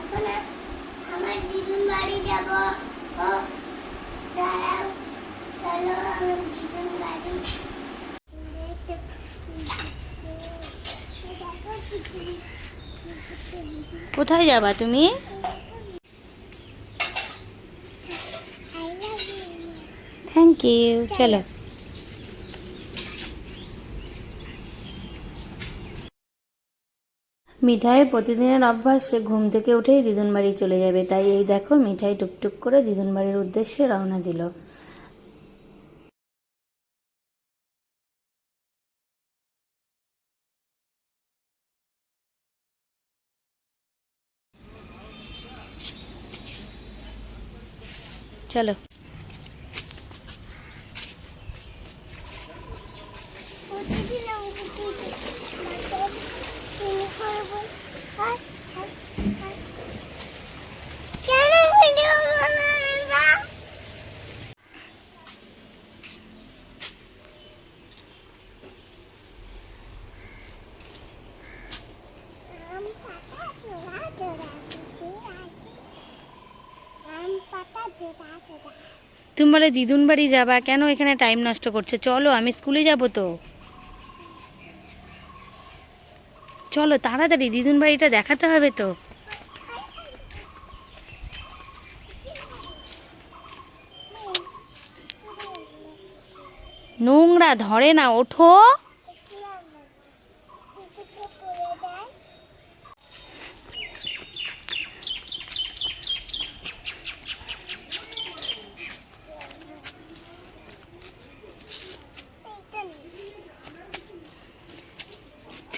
এখন আমার দিদুন বাড়ি যাব। ও দাঁড়াও চলো আমার দিদুন বাড়ি। কোথায় যাবা তুমি? থ্যাংক ইউ চলো। মিঠাইয়ের প্রতিদিনের অভ্যাস ঘুম থেকে উঠেই দিদুন বাড়ি চলে যাবে। তাই এই দেখো, মিঠাই টুকটুক করে দিদুন বাড়ির উদ্দেশ্যে রওনা দিল। চলো প্রতিদিন অঙ্ক করতে মাস্টার তিনি করব আর আর আর কেন ভিডিও বানাই না আম পাতা জোড়া জোড়া বসে আছে আম পাতা জোড়া জোড়া তুমি বলে, দিদুন বাড়ি যাবা? কেন এখানে টাইম নষ্ট করছে? চলো, আমি স্কুলে যাব তো। চলো, তাড়াতাড়ি, দিদুন বাড়িটা দেখাতে হবে তো। নোংরা, ধরে না, ওঠো।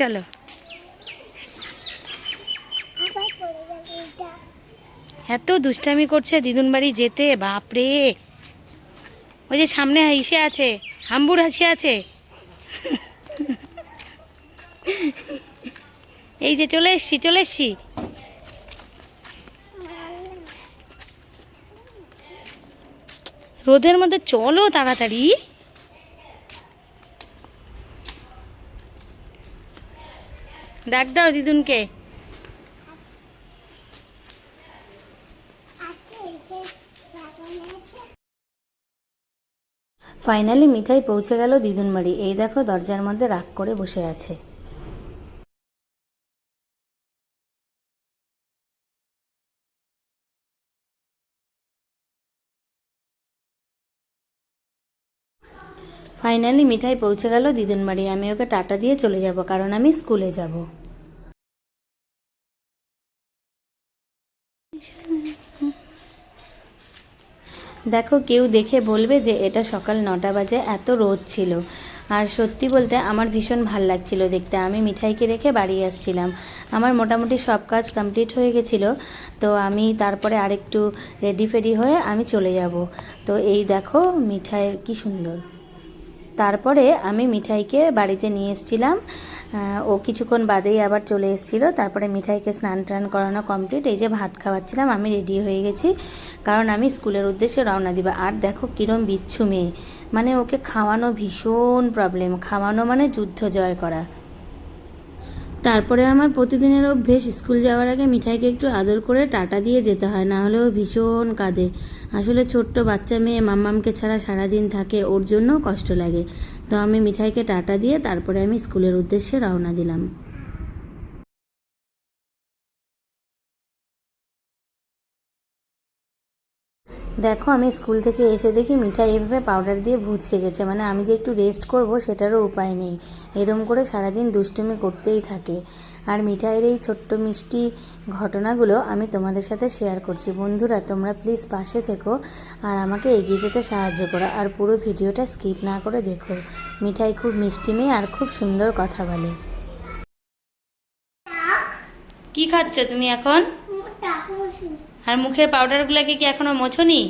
চলো। এত দুষ্টামি করছে দিদুন বাড়ি যেতে, বাপরে। ওই যে সামনে ইসে আছে, হাম্বুর হাসি আছে। এই যে চলে এসছি চলে এসছি। রোদের মধ্যে চলো তাড়াতাড়ি। ডাক দাও দিদুনকে। ফাইনালি মিঠাই পৌঁছে গেল দিদুন বাড়ি এই দেখো দরজার মধ্যে রাগ করে বসে আছে। ফাইনালি মিঠাই পৌঁছে গেল দিদুন বাড়ি আমি ওকে টাটা দিয়ে চলে যাব, কারণ আমি স্কুলে যাব। দেখো, কেউ দেখে বলবে যে এটা সকাল নটা বাজে, এত রোদ ছিল। আর সত্যি বলতে আমার ভীষণ ভালো লাগছিল দেখতে। আমি মিঠাইকে রেখে বাড়ি আসছিলাম। আমার মোটামুটি সব কাজ কমপ্লিট হয়ে গেছিল, তো আমি তারপরে আরেকটু রেডি ফেডি হয়ে আমি চলে যাব। তো এই দেখো, মিঠাই কি সুন্দর। তারপরে আমি মিঠাইকে বাড়িতে নিয়ে এসেছিলাম। ও কিছুক্ষণ বাদেই আবার চলে এসেছিল। তারপরে মিঠাইকে স্নান টান করানো কমপ্লিট। এই যে ভাত খাওয়াচ্ছিলাম, আমি রেডি হয়ে গেছি। কারণ আমি স্কুলের উদ্দেশ্যে রওনা দিবা। আর দেখো কিরম বিচ্ছু মেয়ে। মানে ওকে খাওয়ানো ভীষণ প্রবলেম খাওয়ানো মানে যুদ্ধ জয় করা। তারপরে আমার প্রতিদিনের অভ্যেস, স্কুল যাওয়ার আগে মিঠাইকে একটু আদর করে টাটা দিয়ে যেতে হয়, না হলে ও ভীষণ কাঁদে। আসলে ছোট্ট বাচ্চা মেয়ে মাম্মামকে ছাড়া সারাদিন থাকে, ওর জন্য কষ্ট লাগে। তো আমি মিঠাইকে টাটা দিয়ে তারপরে আমি স্কুলের উদ্দেশ্যে রওনা দিলাম। দেখো আমি স্কুল থেকে এসে দেখি মিঠাই এভাবে পাউডার দিয়ে ভূত সেজেছে। মানে আমি যে একটু রেস্ট করব সেটারও উপায় নেই। এরম করে সারাদিন দুষ্টুমি করতেই থাকে। আর মিঠাইয়ের এই ছোট্ট মিষ্টি ঘটনাগুলো আমি তোমাদের সাথে শেয়ার করছি। বন্ধুরা তোমরা প্লিজ পাশে থেকো আর আমাকে এগিয়ে যেতে সাহায্য করো। আর পুরো ভিডিওটা স্কিপ না করে দেখো। মিঠাই খুব মিষ্টি মেয়ে আর খুব সুন্দর কথা বলে। কি খাচ্ছ তুমি এখন? টাকা আর মুখের পাউডারগুলোকে কি এখনও মোছনি?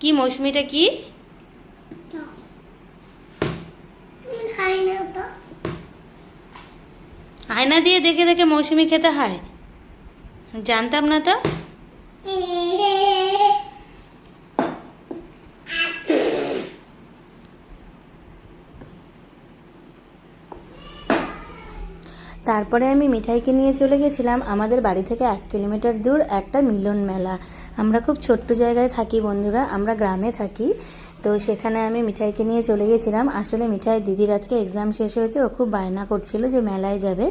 কি মৌসুমিটা কি? আয়না দিয়ে দেখে দেখে মৌসুমি খেতে হয়। জানতাম না তো। তারপরে আমি মিঠাইকে নিয়ে চলে গেছিলাম আমাদের বাড়ি থেকে এক কিলোমিটার দূর একটা মিলন মেলা। আমরা খুব ছোট্ট জায়গায় থাকি বন্ধুরা, আমরা গ্রামে থাকি। তো সেখানে আমি মিঠাইকে নিয়ে চলে গেছিলাম। আসলে মিঠাই দিদির আজকে এক্সাম শেষ হয়েছে, ও খুব বায়না করছিল যে মেলায় যাবে।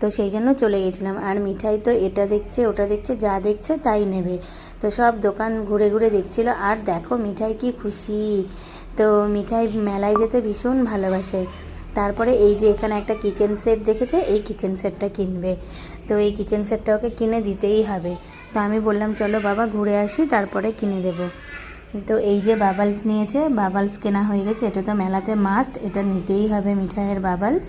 তো সেই জন্য চলে গেছিলাম। আর মিঠাই তো এটা দেখছে, ওটা দেখছে, যা দেখছে তাই নেবে। তো সব দোকান ঘুরে ঘুরে দেখছিল। আর দেখো মিঠাই কি খুশি। তো মিঠাই মেলায় যেতে ভীষণ ভালোবাসে। তারপরে এই যে এখানে একটা কিচেন সেট দেখেছে, এই কিচেন সেটটা কিনবে। তো এই কিচেন সেটটা ওকে কিনে দিতেই হবে। তো আমি বললাম, চলো বাবা, ঘুরে আসি, তারপরে কিনে দেব। তো এই যে বাবালস নিয়েছে বাবালস কেনা হয়ে গেছে, এটা তো মেলাতে মাস্ট এটা নিতেই হবে মিঠাইয়ের বাবালস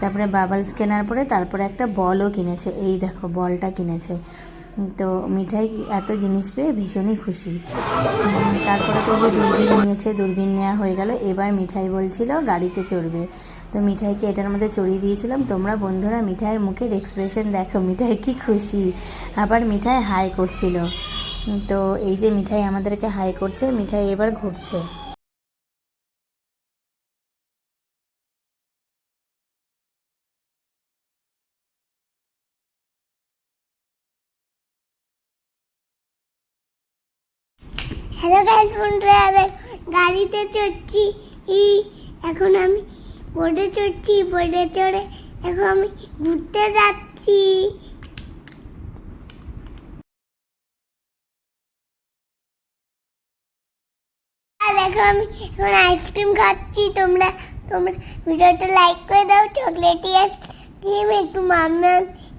তারপরে বাবালস কেনার পরে তারপরে একটা বলও কিনেছে। এই দেখো বলটা কিনেছে। তো মিঠাই এত জিনিস পেয়ে ভীষণই খুশি। তারপরে তো দূরবীন নিয়েছে, দূরবীন নেওয়া হয়ে গেল। এবার মিঠাই বলছিল, গাড়িতে চড়বে। তো মিঠাইকে এটার মধ্যে চড়িয়ে দিয়েছিলাম। তোমরা বন্ধুরা মিঠাইয়ের মুখের এক্সপ্রেশন দেখো, মিঠাই কি খুশি। আবার মিঠাই হাই করছিল। তো এই যে মিঠাই আমাদেরকে হাই করছে, মিঠাই এবার ঘুরছে। হ্যালো গাইস বন্ধুরা গাড়িতে চড়ছি। এখন আমি বোর্ডে চড়ছি বোর্ডে চড়ে। এখন আমি ঘুরতে যাচ্ছি। দেখো আমি এখন আইসক্রিম খাচ্ছি। তোমরা তোমরা ভিডিওটা লাইক করে দাও চকলেটি আইসক্রিম একটু মাম্মা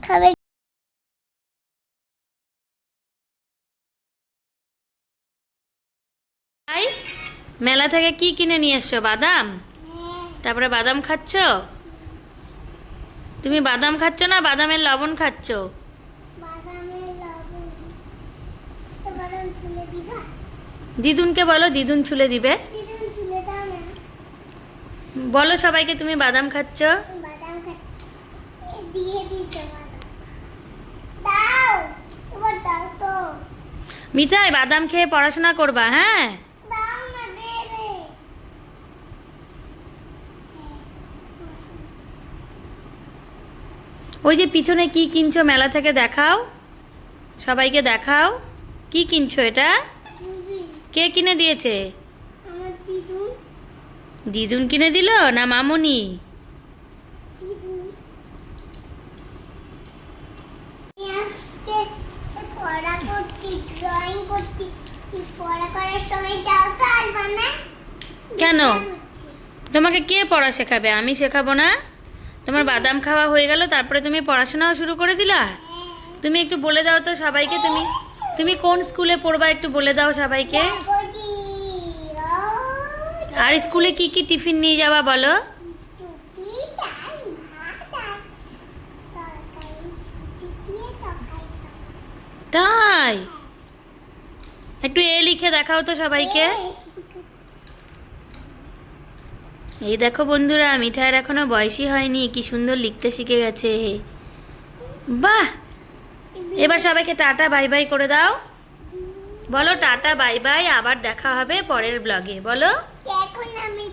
খাবে। মেলা থেকে কি কিনে নিয়ে এসছো? বাদাম? তারপরে বাদাম খাচ্ছ? তুমি বাদাম খাচ্ছ না বাদামের লবণ খাচ্ছ? দিদুনকে বলো দিদুন ছুলে দিবে। বলো সবাইকে তুমি বাদাম খাচ্ছ? মিঠাই বাদাম খেয়ে পড়াশোনা করবা হ্যাঁ দাও না দে রে ওই যে পিছনে কি কিনছো মেলা থেকে দেখাও। সবাইকে দেখাও। কি কিনছো এটা? কে কিনে দিয়েছে? দিদুন। কিনে দিল না মামুনি? কেন? তোমাকে কে পড়া শেখাবে? আমি শেখাবো না? তোমার বাদাম খাওয়া হয়ে গেল, তারপরে তুমি পড়াশোনাও শুরু করে দিলা? তুমি একটু বলে দাও তো সবাইকে তুমি। তুমি কোন স্কুলে পড়বা একটু বলে দাও সবাইকে। আর স্কুলে কি কি টিফিন নিয়ে যাবা বলো। তাই? একটু এ লিখে দেখাও তো সবাইকে। এই দেখো বন্ধুরা, মিঠাইয়ের এখনও বয়সই হয়নি। কি সুন্দর লিখতে শিখে গেছে। বাহ! এবার সবাইকে টাটা, বাই বাই করে দাও। বলো টাটা, বাই বাই, আবার দেখা হবে পরের ব্লগে। বলো? এখন আমি